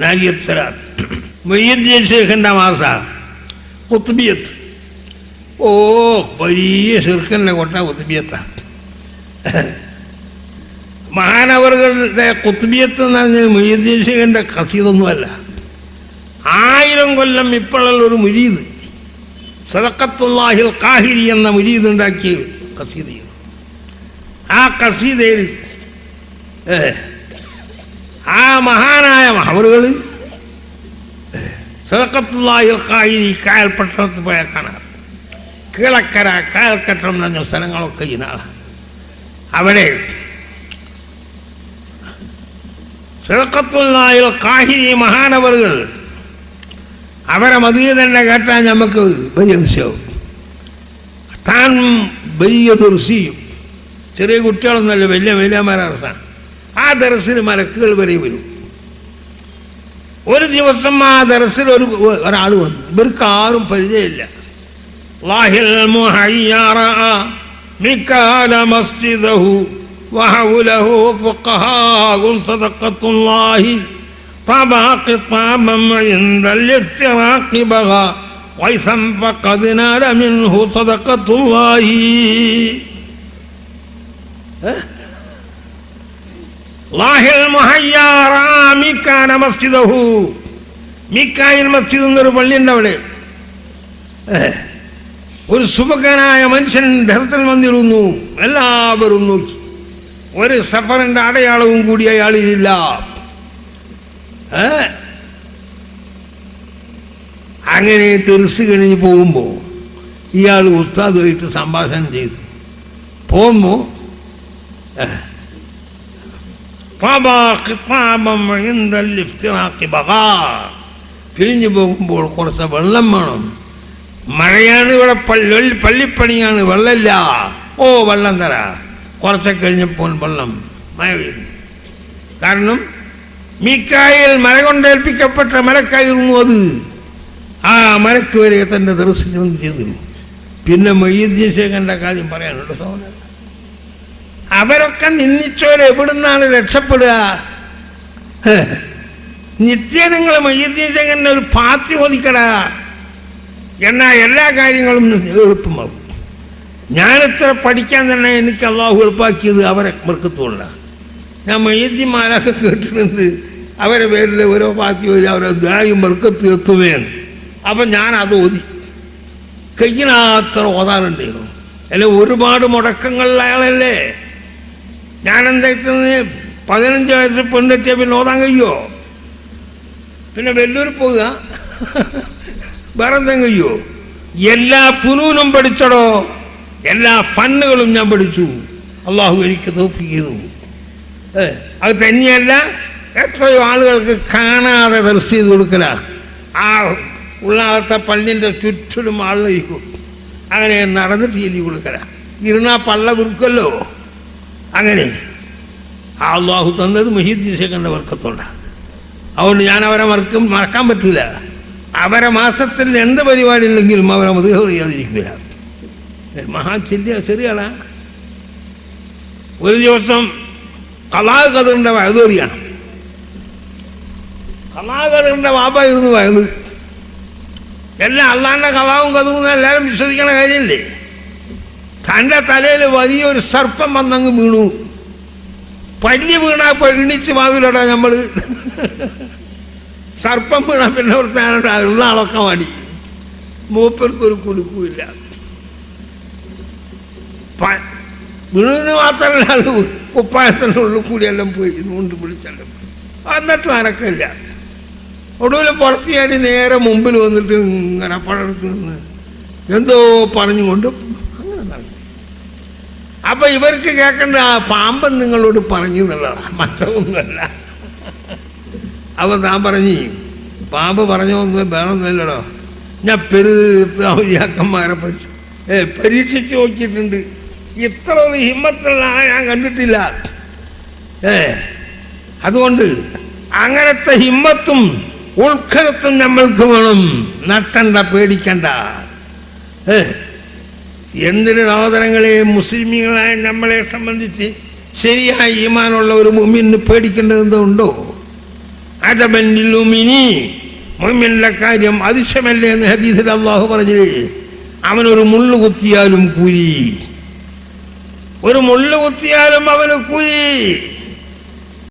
നാരിയത്ത് സലാത്ത്. മൊയ്യദ്ദീൻ ഷെയ്ഖിന്റെ മാസ കുത്തുബിയത്ത്. ഓ വലിയ ചെറുക്കന്റെ കൊട്ട കുത്തുബിയത്താണ് മഹാനവറുകളുടെ കുത്തുബിയത്ത് എന്ന് പറഞ്ഞാൽ മൊയ്യദ്ദീൻ ഷെയ്ഖിന്റെ കസീതൊന്നുമല്ല ആയിരം കൊല്ലം ഇപ്പോഴുള്ള ഒരു മുരീദ്. സദക്കത്തുല്ലാഹിൽ കാഹിരി എന്ന മുരീദ് ഉണ്ടാക്കിയ കസീദയാണ് ആ കസീതയിൽ ഏ, ആ മഹാനായ മഹാവറുകൾ സദക്കത്തുല്ലാഹിൽ കാഹിരി കായൽ പട്ടണത്തിൽ പോയാൽ കാണാം. കീഴക്കര കായൽക്കട്ടം എന്ന സ്ഥലങ്ങളൊക്കെ ഇതാണ് അവിടെ സദക്കത്തുല്ലാഹിൽ കാഹിരി മഹാനവറുകൾ അവരെ മതിയെ തന്നെ കേട്ടാൽ നമുക്ക് വലിയ ദൃശ്യവും താൻ വലിയ ദൃശ്യം ചെറിയ കുട്ടികളൊന്നല്ല വലിയ വലിയമാരസാണ് ആ ദർശന് മലക്കുകൾ വരെ വരും. ഒരു ദിവസം ആ ദർശിൽ ഒരു ഒരാൾ വന്നു. ഇവർക്ക് ആരും പരിചയമില്ല. എന്നൊരു പള്ളിയുണ്ട് അവിടെ. ഒരു സുഭകനായ മനുഷ്യൻ ധരത്തിൽ വന്നിരുന്നു. എല്ലാവരും നോക്കി. ഒരു സഫറിന്റെ അടയാളവും കൂടി അയാളിലില്ല? അങ്ങനെ തെറിസ് കഴിഞ്ഞ് പോകുമ്പോൾ ഇയാൾ ഉസ്താദുമായിട്ട് സംഭാഷണം ചെയ്തു. പോകുമ്പോൾ പിരിഞ്ഞു പോകുമ്പോൾ കുറച്ച് വെള്ളം വേണം. മഴയാണ് ഇവിടെ പള്ളി പള്ളിപ്പണിയാണ് വെള്ളമില്ല. ഓ വെള്ളം തരാ. കുറച്ചൊക്കെ കഴിഞ്ഞപ്പോൾ വെള്ളം മഴ പെയ്യുന്നു. കാരണം മീക്കായിൽ മഴ കൊണ്ടേൽപ്പിക്കപ്പെട്ട മരക്കായിരുന്നു അത്. ആ മരക്ക് വരെ തന്റെ ദർശനം ചെയ്തു പിന്നെ മൊയ്യുദ്ദീൻ ശേഖരന്റെ കാര്യം പറയാനുണ്ട് സഹോദരൻ? അവരൊക്കെ നിന്ദിച്ചവരെ എവിടുന്നാണ് രക്ഷപ്പെടുക. നിത്യനങ്ങൾ മൊയ്യുദ്ദീൻ ഒരു പാത്തി ഒതുക്കടാ എന്നാ എല്ലാ കാര്യങ്ങളും എളുപ്പമാകും എത്ര പഠിക്കാൻ തന്നെ എനിക്ക് അള്ളാഹു എളുപ്പാക്കിയത് അവരെ മൃക്കത്തുള്ള ഞാൻ മയ്യത്തിമാരൊക്കെ കേട്ടിട്ടുണ്ട്. അവരെ പേരിൽ ഓരോ പാത്തി വരും അവരെ ദായും മൃക്കത്ത് എത്തുകയാണ് അപ്പം ഞാൻ അത് ഓതി. കയ്യിനാത്ര ഓതാറുണ്ടായിരുന്നു അല്ലെ ഒരുപാട് മുടക്കങ്ങളിൽ എന്താ പതിനഞ്ച് വയസ്സ് പെണ്ണെത്തിയ പിന്നെ ഓതാൻ കഴിയുമോ പിന്നെ വെല്ലൂർ പോവുക? വേറെ എന്തെങ്കിലും കഴിയുമോ എല്ലാ ഫുനൂനും പഠിച്ചടോ. എല്ലാ ഫണ്ണുകളും ഞാൻ പഠിച്ചു. അള്ളാഹു എനിക്ക് തോഫി ചെയ്തു. അത് തന്നെയല്ല എത്രയോ ആളുകൾക്ക് കാണാതെ ദർശ ചെയ്ത് കൊടുക്കല. ആ ഉള്ളാകത്തെ പള്ളിന്റെ ചുറ്റിലും ആളിരിക്കും അങ്ങനെ നടന്നിട്ട് ചെല്ലി കൊടുക്കല. ഇരുന്നാ പള്ള വിറുക്കല്ലോ അങ്ങനെ. ആ അള്ളാഹു തന്നത് മുഹീദ്ദീൻ ശേഖരന്റെ വർക്കത്തോണ്ടാണ് അതുകൊണ്ട് ഞാൻ അവരെ മറക്കും മറക്കാൻ പറ്റില്ല അവരെ മാസത്തിൽ എന്ത് പരിപാടി ഉണ്ടെങ്കിലും അവരെ മുതുക ചെയ്യാതിരിക്കില്ല. മഹാ ചെല്ലിയ ചെറിയ ആളാ ഒരു ദിവസം കലാ കതിറിന്റെ വയതോറിയാണ് കലാ കതിറിന്റെ വാപ്പായിരുന്നു വയത് എല്ലാം അള്ളാന്റെ കലാവും കഥറും എല്ലാവരും വിശ്വസിക്കണ കാര്യമില്ലേ തന്റെ തലയിൽ വലിയൊരു സർപ്പം വന്നങ്ങ് വീണു. പല്ലി വീണാ പെണ്ണിച്ച് വാവിലടാ നമ്മൾ സർപ്പം വീണാ പിന്നെ ഒരു ഉള്ള ആളൊക്കെ മടി മൂപ്പർക്കൊരു കുലുക്കുമില്ല. വീണെന്ന് മാത്രമല്ല അത് കുപ്പായത്തിനുള്ളിൽ കൂടിയെല്ലാം പോയി. കൊണ്ട് പിടിച്ചെല്ലാം എന്നിട്ടും അനക്കമില്ല ഒടുവിൽ പുറത്ത് ചാടി നേരെ മുമ്പിൽ വന്നിട്ട് ഇങ്ങനെ പഴത്ത് നിന്ന് എന്തോ പറഞ്ഞുകൊണ്ട് അപ്പൊ ഇവർക്ക് കേൾക്കേണ്ട ആ പാമ്പൻ നിങ്ങളോട് പറഞ്ഞു എന്നുള്ളതാണ് മറ്റൊന്നുമല്ല. അപ്പൊ താൻ പറഞ്ഞു പാമ്പ് പറഞ്ഞൊന്നും വേണമെന്നില്ലടോ ഞാൻ പെരുത്ത ഔലിയാക്കന്മാരെ പറ്റി ഏ പരീക്ഷിച്ച് നോക്കിയിട്ടുണ്ട്. ഇത്ര ഒരു ഹിമ്മത്തുള്ള ഞാൻ കണ്ടിട്ടില്ല. ഏ അതുകൊണ്ട് അങ്ങനത്തെ ഹിമ്മത്തും ഉൾക്കരത്തും നമ്മൾക്ക് വേണം. നട്ടണ്ട പേടിക്കണ്ട. ഏ എന്തിന് സഹോദരങ്ങളെ മുസ്ലിമീങ്ങളായ നമ്മളെ സംബന്ധിച്ച് ശരിയായ ഈമാനുള്ള ഒരു മുമ്മിന് പേടിക്കേണ്ടത് എന്തോ ഉണ്ടോ അതബന്നിലുമിനി മൊമ്മിനുള്ള കാര്യം അതിശമല്ലേ എന്ന് ഹദീസിൽ അള്ളാഹു പറഞ്ഞത് അവനൊരു മുള്ളു കുത്തിയാലും കുരി ഒരു മുള്ളു കുത്തിയാലും അവന് കൂലി